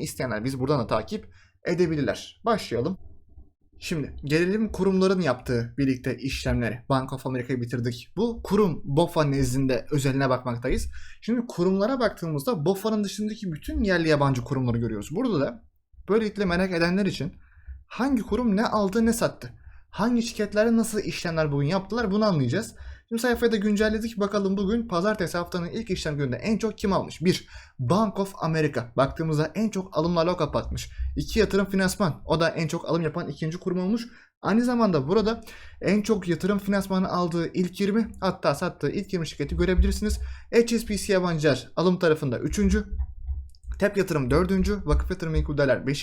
isteyenler biz buradan da takip edebilirler. Başlayalım. Şimdi gelelim kurumların yaptığı birlikte işlemleri. Bank of America'yı bitirdik. Bu kurum BOFA nezdinde özeline bakmaktayız. Şimdi kurumlara baktığımızda BOFA'nın dışındaki bütün yerli yabancı kurumları görüyoruz. Burada da böylelikle merak edenler için hangi kurum ne aldı ne sattı? Hangi şirketlere nasıl işlemler bugün yaptılar bunu anlayacağız. Şimdi sayfayı da güncelledik. Bakalım bugün pazartesi haftanın ilk işlem gününde en çok kim almış? 1. Bank of America. Baktığımızda en çok alımlarla o kapatmış. 2. Yatırım finansman. O da en çok alım yapan ikinci kurum olmuş. Aynı zamanda burada en çok yatırım finansmanı aldığı ilk 20 hatta sattığı ilk 20 şirketi görebilirsiniz. HSBC yabancılar alım tarafında 3. TEP yatırım 4. Vakıf yatırım menkul değerler 5.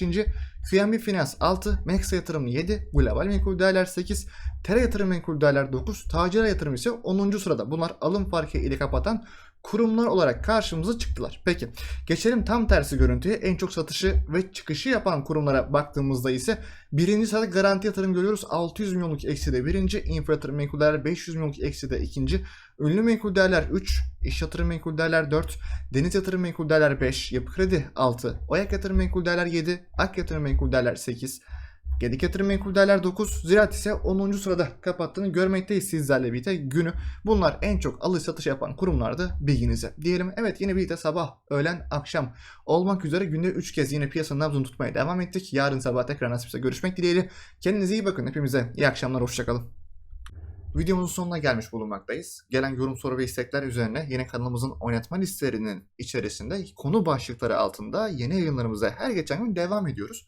QNB Finans 6. Mexa yatırım 7. Global menkul değerler 8. Tera yatırım menkul değerler 9. Tacira yatırım ise 10. sırada. Bunlar alım farkı ile kapatan kurumlar olarak karşımıza çıktılar. Peki geçelim tam tersi görüntüye. En çok satışı ve çıkışı yapan kurumlara baktığımızda ise birinci sırada garanti yatırım görüyoruz. 600 milyonluk ekside birinci. Infra yatırım menkul değerler 500 milyonluk ekside ikinci. Ünlü menkul değerler 3. iş yatırım menkul değerler 4. Deniz yatırım menkul değerler 5. Yapı kredi 6. Oyak yatırım menkul değerler 7. Ak yatırım menkul değerler 8. Gedik yatırım menkul değerler 9. Ziraat ise 10. sırada kapattığını görmekteyiz sizlerle birlikte günü. Bunlar en çok alış satış yapan kurumlardı bilginize. Diyelim evet yine birlikte sabah, öğlen, akşam olmak üzere günde 3 kez yine piyasanın nabzını tutmaya devam ettik. Yarın sabah tekrar nasipse görüşmek dileğiyle. Kendinize iyi bakın. Hepimize iyi akşamlar. Hoşçakalın. Videomuzun sonuna gelmiş bulunmaktayız. Gelen yorum, soru ve istekler üzerine yine kanalımızın oynatma listelerinin içerisinde konu başlıkları altında yeni yayınlarımıza her geçen gün devam ediyoruz.